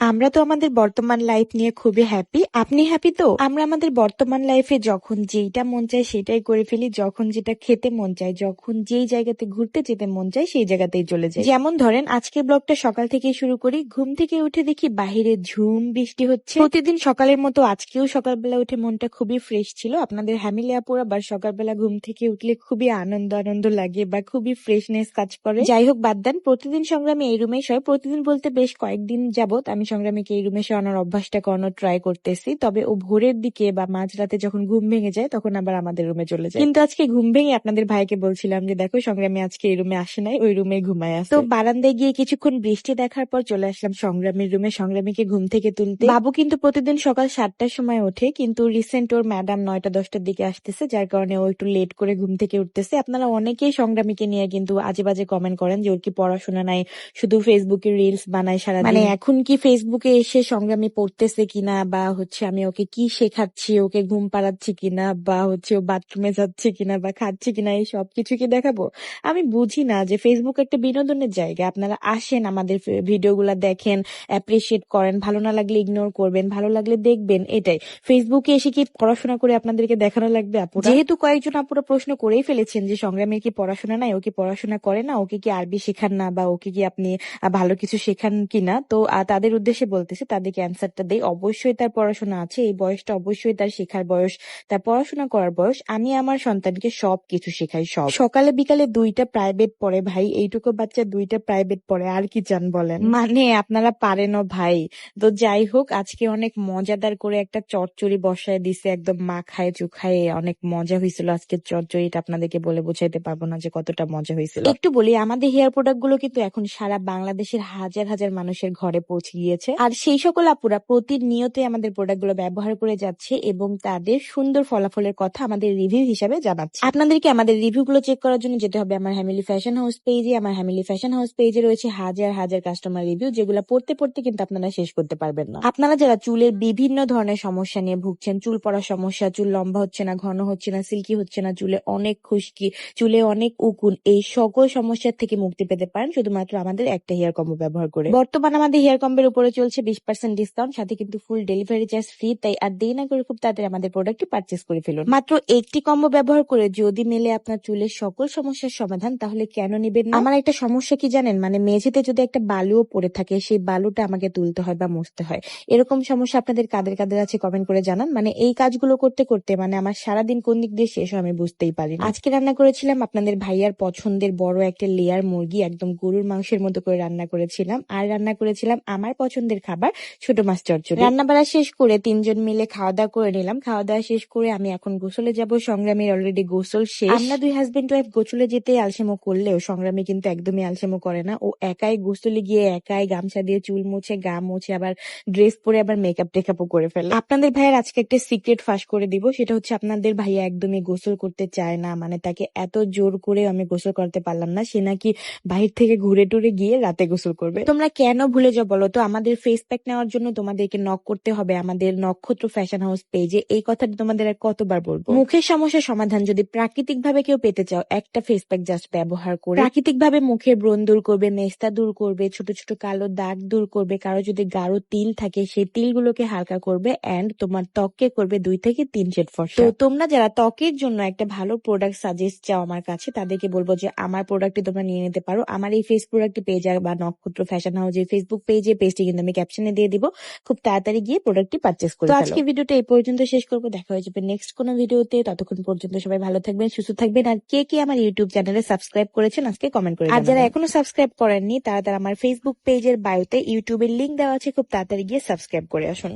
আমরা তো আমাদের বর্তমান লাইফ নিয়ে খুবই হ্যাপি আপনি হ্যাপি তো? আমরা আমাদের বর্তমান লাইফে যখন যেইটা মন চায় সেটাই করে ফেলি, যখন যেটা খেতে মন চায়, যখন যেই জায়গাতে ঘুরতে যেতে মন চায় সেই জায়গাতেই চলে যাই। যেমন ধরেন, আজকের ব্লগটা সকাল থেকে শুরু করি, ঘুম থেকে উঠে দেখি বাহিরে ঝুম বৃষ্টি হচ্ছে। প্রতিদিন সকালের মতো আজকেও সকালবেলা উঠে মনটা খুবই ফ্রেশ ছিল। আপনাদের হ্যামিলি আপুর আবার সকালবেলা ঘুম থেকে উঠলে খুবই আনন্দ আনন্দ লাগে বা খুবই ফ্রেশনেস কাজ করে। যাই হোক, বাদ দেন, প্রতিদিন সংগ্রামে এই রুমে শয় প্রতিদিন বলতে বেশ কয়েকদিন যাবত আমি সংগ্রামীকে এই রুমে শোয়ানোর অভ্যাসটা করানোর ট্রাই করতেছি। তবে ও ভোরের দিকে বা মাঝরাতে যখন ঘুম ভেঙে যায় তখন আবার আমাদের রুমে চলে যায়। কিন্তু আজকে ঘুম ভেঙে আপনাদের ভাইকে বলছিলাম যে দেখো সংগ্রামী আজকে এই রুমে আসে নাই ওই রুমে ঘুমায় আছে। তো বারান্দায় গিয়ে কিছুক্ষণ বৃষ্টি দেখার পর চলে আসলাম সংগ্রামীর রুমে সংগ্রামীকে ঘুম থেকে তুলতে। বাবু কিন্তু প্রতিদিন সকাল সাতটার সময় ওঠে কিন্তু রিসেন্ট ওর ম্যাডাম নয়টা দশটার দিকে আসতেছে যার কারণে ও একটু লেট করে ঘুম থেকে উঠতেছে। আপনারা অনেকেই সংগ্রামীকে নিয়ে কিন্তু আজে বাজে কমেন্ট করেন যে ওর কি পড়াশোনা নাই? শুধু ফেসবুকে রিলস বানায় সারা মানে এখন কি ফেসবুকে এসে সংগ্রামী পড়তেছে কিনা বা হচ্ছে আমি ওকে কি শেখাচ্ছি, ওকে ঘুম পাড়াচ্ছি কিনা বা হচ্ছে ও বাথরুমে যাচ্ছে কিনা বা খাচ্ছে কিনা, এই সব কিছু কি দেখাবো। আমি বুঝি না যে ফেসবুক একটা বিনোদনের জায়গা। আপনারা আসেন আমাদের ভিডিওগুলো দেখেন অ্যাপ্রিসিয়েট করেন, ভালো না লাগলে ইগনোর করবেন, ভালো লাগলে দেখবেন, এটাই। ফেসবুকে এসে কি পড়াশোনা করে আপনাদেরকে দেখানো লাগবে আপুরা? যেহেতু কয়েকজন আপুরা প্রশ্ন করেই ফেলেছেন যে সংগ্রামের কি পড়াশোনা নাই, ও কি পড়াশোনা করে না, ওকে কি আরবি শেখান না বা ওকে কি আপনি ভালো কিছু শেখান কিনা, তো তাদের উদ্দেশ্যে বলতেছে, তাদেরকে অ্যান্সারটা দেই। অবশ্যই তার পড়াশোনা আছে, এই বয়সটা অবশ্যই তার শেখার বয়স, তার পড়াশোনা করার বয়স। আমি আমার সন্তানকে সব কিছু শেখাই, সব। সকালে বিকালে দুইটা প্রাইভেট পড়ে ভাই, এইটুকু বাচ্চা দুইটা প্রাইভেট পড়ে, আর কি চান বলেন? মানে আপনারা পারেনও ভাই। তো যাই হোক, আজকে অনেক মজাদার করে একটা চচ্চড়ি বসায় দিছে, একদম মাখায় চুখায় অনেক মজা হয়েছিল আজকে চচ্চড়িটা। আপনাদেরকে বলে বোঝাইতে পারব না যে কতটা মজা হয়েছিল একটু বলি, আমাদের হেয়ার প্রোডাক্টগুলো কিন্তু এখন সারা বাংলাদেশের হাজার হাজার মানুষের ঘরে পৌঁছে গিয়েছে। আর সেই সকল আপুরা প্রতিনিয়তই আমাদের প্রোডাক্টগুলো ব্যবহার করে যাচ্ছে এবং তাদের সুন্দর ফলাফলের কথা আমাদের রিভিউ হিসাবে জানাচ্ছে। আপনাদেরকে আমাদের রিভিউ গুলো চেক করার জন্য যেতে হবে আমার হ্যামিলি ফ্যাশন হাউস পেজে আমার হ্যামিলি ফ্যাশন হাউস পেজে রয়েছে হাজার হাজার কাস্টমার রিভিউ যেগুলো পড়তে পড়তে কিন্তু আপনারা শেষ করতে পারবেন না। আপনারা যারা চুলের বিভিন্ন ধরনের সমস্যা নিয়ে ভুগছেন, চুল পড়ার সমস্যা, চুল লম্বা হচ্ছে না, ঘন হচ্ছে না সিল্কি হচ্ছে না, চুলে অনেক খুশকি, চুলে অনেক উকুন, এই সকল সমস্যার থেকে মুক্তি পেতে পারেন শুধুমাত্র আমাদের একটা হেয়ার কম্বো ব্যবহার করে। বর্তমানে আমাদের হেয়ার কম্বের উপরে চলছে বিশ পার্সেন্ট ডিসকাউন্ট সাথে কিন্তু ফুল ডেলিভারি চার্জ ফ্রি তাই আর দেরি না করে খুব তাড়াতাড়ি আমাদের প্রোডাক্টটি পারচেস করে ফেলুন। মাত্র একটি কম্বো ব্যবহার করে যদি মেলে আপনার চুলের সকল সমস্যার সমাধান, তাহলে কেন নেবেন আমার একটা সমস্যা কি জানেন? মানে মেঝেতে যদি একটা বালুও পড়ে থাকে, সেই বালুটা আমাকে তুলতে হয় বা মুছতে হয়। এরকম সমস্যা আপনাদের কাদের কাদের আছে কমেন্ট করে জানান। মানে এই কাজগুলো করতে করতে মানে আমার সারাদিন কোন দিক দিয়ে শেষ আমি বুঝতেই পারি আজকে রান্না করেছিলাম আপনাদের ভাইয়ার পছন্দের বড় একটা লেয়ার মুরগি, একদম গরুর মাংসের মতো করে রান্না করেছিলাম। আর রান্না করেছিলাম আমার পছন্দের খাবার, ছোট মাছ চচ্চড়ি। রান্না বাড়া শেষ করে তিনজন মিলে খাওয়া দাওয়া করে নিলাম। খাওয়া দাওয়া শেষ করে আমি এখন গোসলে যাব। সংগ্রামের অলরেডি গোসল শেষ। আমরা দুই হাজবেন্ড ওয়াইফ গোসলে যেতে আলসেমো করলেও সংগ্রামী কিন্তু একদমই আলসেমো করে না। ও একাই গোসলে গিয়ে একাই গামছা দিয়ে চুল মুছে, গা মুছে, আবার ড্রেস পরে আবার মেকআপ টেকআপও করে ফেলে। আপনাদের ভাইয়ের আজকে একটা সিক্রেট ফাঁস করে দিব। সেটা হচ্ছে আপনাদের ভাইয়া একদমই গোসল করতে চায় না। মানে তাকে এত জোর করে আমি গোসল করতে পারলাম না। সে নাকি বাহির থেকে ঘুরে টুরে গিয়ে রাতে গোসল করবে। তোমরা কেন ভুলে যাও বলো তো? আমাদের ফেস প্যাক নেওয়ার জন্য তোমাদেরকে নক করতে হবে আমাদের নক্ষত্র ফ্যাশন হাউস পেজে এই কথাটা তোমাদের আর কতবার বলব? মুখের সমস্যার সমাধান যদি প্রাকৃতিক ভাবে কেউ পেতে চাও, একটা ফেস প্যাক জাস্ট ব্যবহার করে। প্রাকৃতিক ভাবে মুখের ব্রণ দূর করবে মেস্তা দূর করবে, ছোট ছোট কালো দাগ দূর করবে, কারও যদি গাঢ় তিল থাকে, সেই তিলগুলোকে হালকা করবে এন্ড তোমার ত্বককে করবে দুই থেকে তিন শেড ফর্সা তো তোমরা যারা ত্বকের জন্য একটা ভালো প্রোডাক্ট সাজেস্ট চাও আমার কাছে, তাদেরকে বলব যে আমার প্রোডাক্টটি তোমরা নিয়ে নিতে পারো। আমার এই ফেস প্রোডাক্টটি পেজ বা নক্ষত্র ফ্যাশন হাউস ফেসবুক পেজে পেজটি কিন্তু আমি ক্যাপশনে দিয়ে দিব। খুব তাড়াতাড়ি গিয়ে প্রোডাক্টটি পারচেস করব। আজকে ভিডিওটা এই পর্যন্ত শেষ করব। দেখা হয়ে যাবে নেক্সট কোনো ভিডিওতে ততক্ষণ পর্যন্ত সবাই ভালো থাকবেন সুস্থ থাকবেন। আর কে কে আমার ইউটিউব চ্যানেলে সাবস্ক্রাইব করেছেন আজকে কমেন্ট করে আর যারা এখনও সাবস্ক্রাইব করেননি তারা তারা আমার ফেসবুক পেজের বায়োতে ইউটিউবের লিঙ্ক দেওয়া আছে। খুব তাড়াতাড়ি গিয়ে সাবস্ক্রাইব করে আসুন।